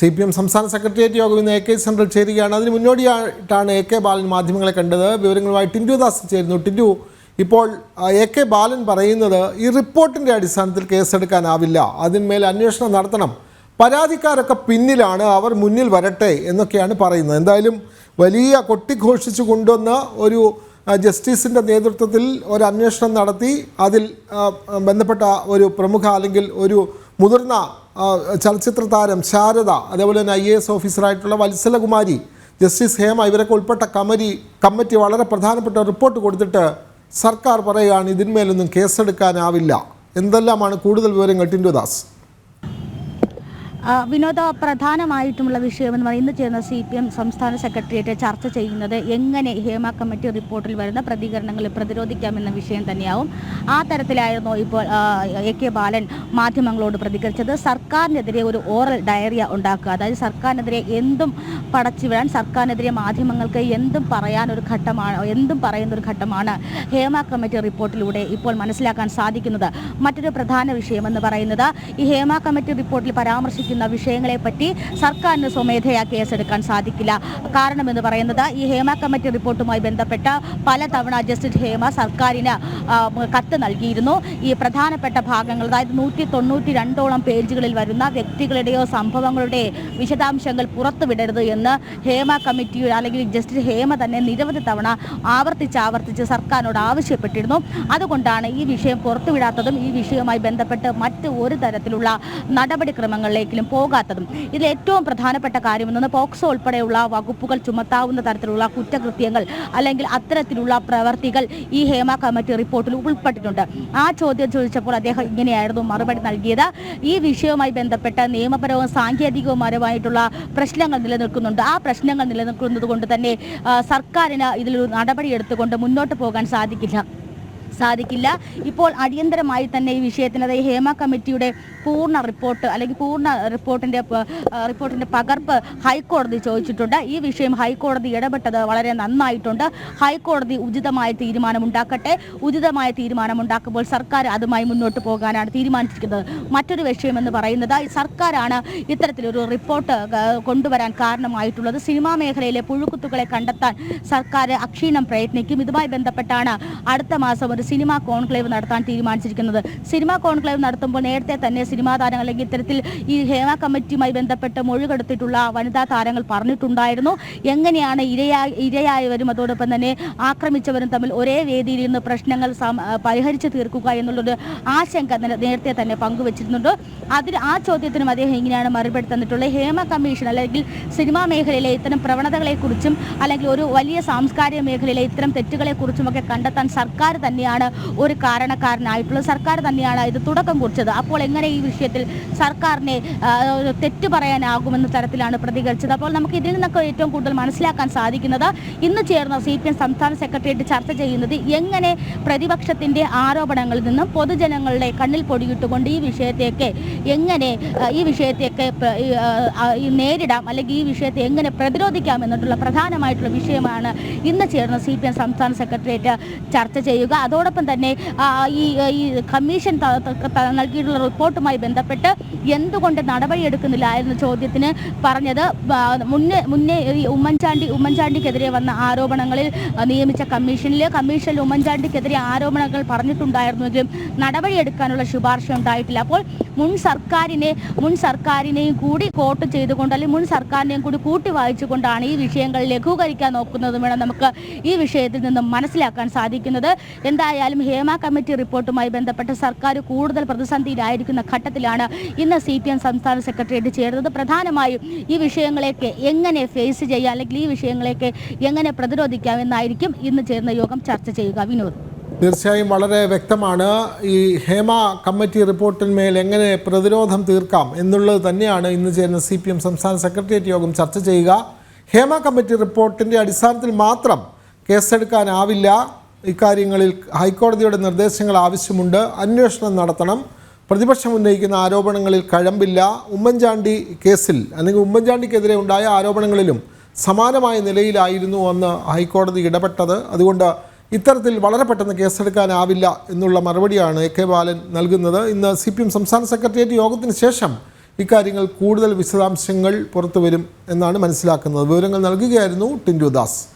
C P M സംസ്ഥാന secretariat യോഗം ഇന്ന് എ കെ സെൻട്രൽ ചേരുകയാണ്. അതിന് മുന്നോടിയായിട്ടാണ് എ കെ ബാലൻ മാധ്യമങ്ങളെ കണ്ടത്. വിവരങ്ങളുമായി ടിൻഡു ദാസ് ചേരുന്നു. ടിൻഡു ഇപ്പോൾ എ കെ ബാലൻ പറയുന്നത് ഈ റിപ്പോർട്ടിന്റെ അടിസ്ഥാനത്തിൽ കേസെടുക്കാനാവില്ല. അതിന്മേൽ അന്വേഷണം നടത്തണം. പരാതിക്കാരൊക്കെ പിന്നിലാണ്. അവർ മുന്നിൽ വരട്ടെ എന്നൊക്കെയാണ് പറയുന്നത്. എന്തായാലും വലിയ കൊട്ടിഘോഷിച്ചു കൊണ്ടുവന്ന് ഒരു ജസ്റ്റിസിന്റെ നേതൃത്വത്തിൽ ഒരു അന്വേഷണം നടത്തി. അതിൽ ബന്ധപ്പെട്ട ഒരു പ്രമുഖ അല്ലെങ്കിൽ ഒരു മുതിർന്ന ചലച്ചിത്ര താരം ശാരദ അതേപോലെ തന്നെ ഐ എ എസ് ഓഫീസറായിട്ടുള്ള വത്സലകുമാരി ജസ്റ്റിസ് ഹേമ ഇവരൊക്കെ ഉൾപ്പെട്ട കമ്മിറ്റി കമ്മിറ്റി വളരെ പ്രധാനപ്പെട്ട റിപ്പോർട്ട് കൊടുത്തിട്ട് സർക്കാർ പറയുകയാണ് ഇതിന്മേലൊന്നും കേസെടുക്കാനാവില്ല. എന്തെല്ലാമാണ് കൂടുതൽ വിവരങ്ങൾ ടിൻഡു ദാസ്? വിനോദ പ്രധാനമായിട്ടുമുള്ള വിഷയമെന്ന് പറയുന്നത് ഇന്ന് ചേർന്ന സി പി എം സംസ്ഥാന സെക്രട്ടേറിയറ്റ് ചർച്ച ചെയ്യുന്നത് എങ്ങനെ ഹേമ കമ്മിറ്റി റിപ്പോർട്ടിൽ വരുന്ന പ്രതികരണങ്ങളെ പ്രതിരോധിക്കാമെന്ന വിഷയം തന്നെയാവും. ആ തരത്തിലായിരുന്നു ഇപ്പോൾ എ കെ ബാലൻ മാധ്യമങ്ങളോട് പ്രതികരിച്ചത്. സർക്കാരിനെതിരെ ഒരു ഓറൽ ഡയറിയ ഉണ്ടാക്കുക. അതായത് സർക്കാരിനെതിരെ എന്തും പടച്ചുവിടാൻ സർക്കാരിനെതിരെ മാധ്യമങ്ങൾക്ക് എന്തും പറയാൻ ഒരു ഘട്ടമാണ് എന്തും പറയുന്ന ഒരു ഘട്ടമാണ് ഹേമ കമ്മിറ്റി റിപ്പോർട്ടിലൂടെ ഇപ്പോൾ മനസ്സിലാക്കാൻ സാധിക്കുന്നത്. മറ്റൊരു പ്രധാന വിഷയമെന്ന് പറയുന്നത് ഈ ഹേമ കമ്മിറ്റി റിപ്പോർട്ടിൽ പരാമർശിക്കുന്ന വിഷയങ്ങളെപ്പറ്റി സർക്കാരിന് സ്വമേധയാ കേസെടുക്കാൻ സാധിക്കില്ല. കാരണമെന്ന് പറയുന്നത് ഈ ഹേമ കമ്മിറ്റി റിപ്പോർട്ടുമായി ബന്ധപ്പെട്ട പലതവണ ജസ്റ്റിസ് ഹേമ സർക്കാരിന് കത്ത് നൽകിയിരുന്നു. ഈ പ്രധാനപ്പെട്ട ഭാഗങ്ങൾ അതായത് നൂറ്റി തൊണ്ണൂറ്റി രണ്ടോളം പേജുകളിൽ വരുന്ന വ്യക്തികളുടെയോ സംഭവങ്ങളുടെയോ വിശദാംശങ്ങൾ പുറത്തുവിടരുത് എന്ന് ഹേമ കമ്മിറ്റി അല്ലെങ്കിൽ ജസ്റ്റിസ് ഹേമ തന്നെ നിരവധി തവണ ആവർത്തിച്ച് ആവർത്തിച്ച് സർക്കാരിനോട് ആവശ്യപ്പെട്ടിരുന്നു. അതുകൊണ്ടാണ് ഈ വിഷയം പുറത്തുവിടാത്തതും ഈ വിഷയവുമായി ബന്ധപ്പെട്ട് മറ്റ് ഒരു തരത്തിലുള്ള നടപടിക്രമങ്ങളിലേക്കും പോകാത്തതും. ഇതിൽ ഏറ്റവും പ്രധാനപ്പെട്ട കാര്യമെന്നത് പോക്സോ ഉൾപ്പെടെയുള്ള വകുപ്പുകൾ ചുമത്താവുന്ന തരത്തിലുള്ള കുറ്റകൃത്യങ്ങൾ അല്ലെങ്കിൽ അത്തരത്തിലുള്ള പ്രവർത്തികൾ ഈ ഹേമ കമ്മിറ്റി റിപ്പോർട്ടിൽ ഉൾപ്പെട്ടിട്ടുണ്ട്. ആ ചോദ്യം ചോദിച്ചപ്പോൾ അദ്ദേഹം ഇങ്ങനെയായിരുന്നു മറുപടി നൽകിയത്. ഈ വിഷയവുമായി ബന്ധപ്പെട്ട നിയമപരവും സാങ്കേതികവുമായിട്ടുള്ള പ്രശ്നങ്ങൾ നിലനിൽക്കുന്നുണ്ട്. ആ പ്രശ്നങ്ങൾ നിലനിൽക്കുന്നത് കൊണ്ട് തന്നെ സർക്കാരിന് ഇതിലൊരു നടപടി എടുത്തുകൊണ്ട് മുന്നോട്ട് പോകാൻ സാധിക്കില്ല. സാധിക്കില്ല. ഇപ്പോൾ അടിയന്തരമായി തന്നെ ഈ വിഷയത്തിന് അതായത് ഹേമ കമ്മിറ്റിയുടെ പൂർണ റിപ്പോർട്ട് അല്ലെങ്കിൽ പൂർണ റിപ്പോർട്ടിന്റെ റിപ്പോർട്ടിന്റെ പകർപ്പ് ഹൈക്കോടതി ചോദിച്ചിട്ടുണ്ട്. ഈ വിഷയം ഹൈക്കോടതി ഇടപെട്ടത് വളരെ നന്നായിട്ടുണ്ട്. ഹൈക്കോടതി ഉചിതമായ തീരുമാനം ഉണ്ടാക്കട്ടെ ഉചിതമായ തീരുമാനം തീരുമാനമുണ്ടാക്കുമ്പോൾ സർക്കാർ അതുമായി മുന്നോട്ട് പോകാനാണ് തീരുമാനിച്ചിരിക്കുന്നത്. മറ്റൊരു വിഷയം എന്ന് പറയുന്നത് സർക്കാരാണ് ഇത്തരത്തിലൊരു റിപ്പോർട്ട് കൊണ്ടുവരാൻ കാരണമായിട്ടുള്ളത്. സിനിമാ മേഖലയിലെ പുഴുക്കുത്തുകളെ കണ്ടെത്താൻ സർക്കാർ അക്ഷീണം പ്രയത്നിക്കും. ഇതുമായി ബന്ധപ്പെട്ടാണ് അടുത്ത മാസം ഒരു സിനിമാ കോൺക്ലേവ് നടത്താൻ തീരുമാനിച്ചിരിക്കുന്നത്. സിനിമ കോൺക്ലേവ് നടത്തുമ്പോൾ നേരത്തെ തന്നെ സിനിമാ താരങ്ങൾ അല്ലെങ്കിൽ ഇത്തരത്തിൽ ഈ ഹേമ കമ്മിറ്റിയുമായി ബന്ധപ്പെട്ട് മൊഴികെടുത്തിട്ടുള്ള വനിതാ താരങ്ങൾ പറഞ്ഞിട്ടുണ്ടായിരുന്നു. എങ്ങനെയാണ് ഇരയായി ഇരയായവരും അതോടൊപ്പം തന്നെ ആക്രമിച്ചവരും തമ്മിൽ ഒരേ വേദിയിൽ നിന്ന് പ്രശ്നങ്ങൾ പരിഹരിച്ചു തീർക്കുക എന്നുള്ളൊരു ആശങ്ക നേരത്തെ തന്നെ പങ്കുവച്ചിരുന്നുണ്ട്. അതിന് ആ ചോദ്യത്തിനും അദ്ദേഹം ഇങ്ങനെയാണ് മറുപടി തന്നിട്ടുള്ളത്? ഹേമ കമ്മീഷൻ അല്ലെങ്കിൽ സിനിമാ മേഖലയിലെ ഇത്തരം പ്രവണതകളെക്കുറിച്ചും അല്ലെങ്കിൽ ഒരു വലിയ സാംസ്കാരിക മേഖലയിലെ ഇത്തരം തെറ്റുകളെക്കുറിച്ചുമൊക്കെ കണ്ടെത്താൻ സർക്കാർ തന്നെയാണ് ഒരു കാരണക്കാരനായിട്ടുള്ള സർക്കാർ തന്നെയാണ് ഇത് തുടക്കം കുറിച്ചത്. അപ്പോൾ എങ്ങനെ ഈ വിഷയത്തിൽ സർക്കാരിനെ തെറ്റു പറയാനാകുമെന്ന തരത്തിലാണ് പ്രതികരിച്ചത്. അപ്പോൾ നമുക്ക് ഇതിൽ നിന്നൊക്കെ ഏറ്റവും കൂടുതൽ മനസ്സിലാക്കാൻ സാധിക്കുന്നത് ഇന്ന് ചേർന്ന സി പി എം സംസ്ഥാന സെക്രട്ടേറിയറ്റ് ചർച്ച ചെയ്യുന്നത് എങ്ങനെ പ്രതിപക്ഷത്തിന്റെ ആരോപണങ്ങളിൽ നിന്നും പൊതുജനങ്ങളുടെ കണ്ണിൽ പൊടിയിട്ടുകൊണ്ട് ഈ വിഷയത്തേക്ക് എങ്ങനെ ഈ വിഷയത്തേക്ക് നേരിടാം അല്ലെങ്കിൽ ഈ വിഷയത്തെ എങ്ങനെ പ്രതിരോധിക്കാം എന്നിട്ടുള്ള പ്രധാനമായിട്ടുള്ള വിഷയമാണ് ഇന്ന് ചേർന്ന സി പി എം സംസ്ഥാന സെക്രട്ടേറിയറ്റ് ചർച്ച ചെയ്യുക. അതോടൊപ്പം തന്നെ ഈ ഈ കമ്മീഷൻ നൽകിയിട്ടുള്ള റിപ്പോർട്ടുമായി ബന്ധപ്പെട്ട് എന്തുകൊണ്ട് നടപടിയെടുക്കുന്നില്ല എന്ന ചോദ്യത്തിന് പറഞ്ഞത് മുന്നേ മുന്നേ ഉമ്മൻചാണ്ടി ഉമ്മൻചാണ്ടിക്കെതിരെ വന്ന ആരോപണങ്ങളിൽ നിയമിച്ച കമ്മീഷനിൽ കമ്മീഷനിൽ ഉമ്മൻചാണ്ടിക്കെതിരെ ആരോപണങ്ങൾ പറഞ്ഞിട്ടുണ്ടായിരുന്നുവെങ്കിലും നടപടിയെടുക്കാനുള്ള ശുപാർശ ഉണ്ടായിട്ടില്ല. അപ്പോൾ മുൻ സർക്കാരിനെ മുൻ സർക്കാരിനെയും കൂടി കോട്ട് ചെയ്തുകൊണ്ട് അല്ലെങ്കിൽ മുൻ സർക്കാരിനെയും കൂടി കൂട്ടി വായിച്ചുകൊണ്ടാണ് ഈ വിഷയങ്ങൾ ലഘൂകരിക്കാൻ നോക്കുന്നതും വേണം നമുക്ക് ഈ വിഷയത്തിൽ നിന്നും മനസ്സിലാക്കാൻ സാധിക്കുന്നത്. എന്തായാലും ഹേമ കമ്മിറ്റി റിപ്പോർട്ടുമായി ബന്ധപ്പെട്ട് സർക്കാർ കൂടുതൽ പ്രതിസന്ധിയിലായിരിക്കുന്ന ഘട്ടത്തിലാണ് ഇന്ന് സി പി എം സംസ്ഥാന സെക്രട്ടേറിയറ്റ് ചേർന്നത് പ്രധാനമായും ഈ വിഷയങ്ങളെയൊക്കെ എങ്ങനെ ഫേസ് ചെയ്യാം അല്ലെങ്കിൽ ഈ വിഷയങ്ങളെയൊക്കെ എങ്ങനെ പ്രതിരോധിക്കാം എന്നായിരിക്കും ഇന്ന് ചേർന്ന യോഗം ചർച്ച ചെയ്യുക. വിനോദ്. തീർച്ചയായും വളരെ വ്യക്തമാണ്. ഈ ഹേമ കമ്മിറ്റി റിപ്പോർട്ടിന്മേൽ എങ്ങനെ പ്രതിരോധം തീർക്കാം എന്നുള്ളത് തന്നെയാണ് ഇന്ന് ചേരുന്ന സി പി എം സംസ്ഥാന സെക്രട്ടേറിയറ്റ് യോഗം ചർച്ച ചെയ്യുക. ഹേമ കമ്മിറ്റി റിപ്പോർട്ടിന്റെ അടിസ്ഥാനത്തിൽ മാത്രം കേസെടുക്കാനാവില്ല. ഇക്കാര്യങ്ങളിൽ ഹൈക്കോടതിയുടെ നിർദ്ദേശങ്ങൾ ആവശ്യമുണ്ട്. അന്വേഷണം നടത്തണം. പ്രതിപക്ഷം ഉന്നയിക്കുന്ന ആരോപണങ്ങളിൽ കഴമ്പില്ല. ഉമ്മൻചാണ്ടി കേസിൽ അല്ലെങ്കിൽ ഉമ്മൻചാണ്ടിക്കെതിരെ ഉണ്ടായ ആരോപണങ്ങളിലും സമാനമായ നിലയിലായിരുന്നു അന്ന് ഹൈക്കോടതി ഇടപെട്ടത്. അതുകൊണ്ട് ഇത്തരത്തിൽ വളരെ പെട്ടെന്ന് കേസെടുക്കാനാവില്ല എന്നുള്ള മറുപടിയാണ് എ കെ ബാലൻ നൽകുന്നത്. ഇന്ന് സി പി എം സംസ്ഥാന സെക്രട്ടേറിയറ്റ് യോഗത്തിന് ശേഷം ഇക്കാര്യങ്ങൾ കൂടുതൽ വിശദാംശങ്ങൾ പുറത്തു വരും എന്നാണ് മനസ്സിലാക്കുന്നത്. വിവരങ്ങൾ നൽകുകയായിരുന്നു ടിൻഡു ദാസ്.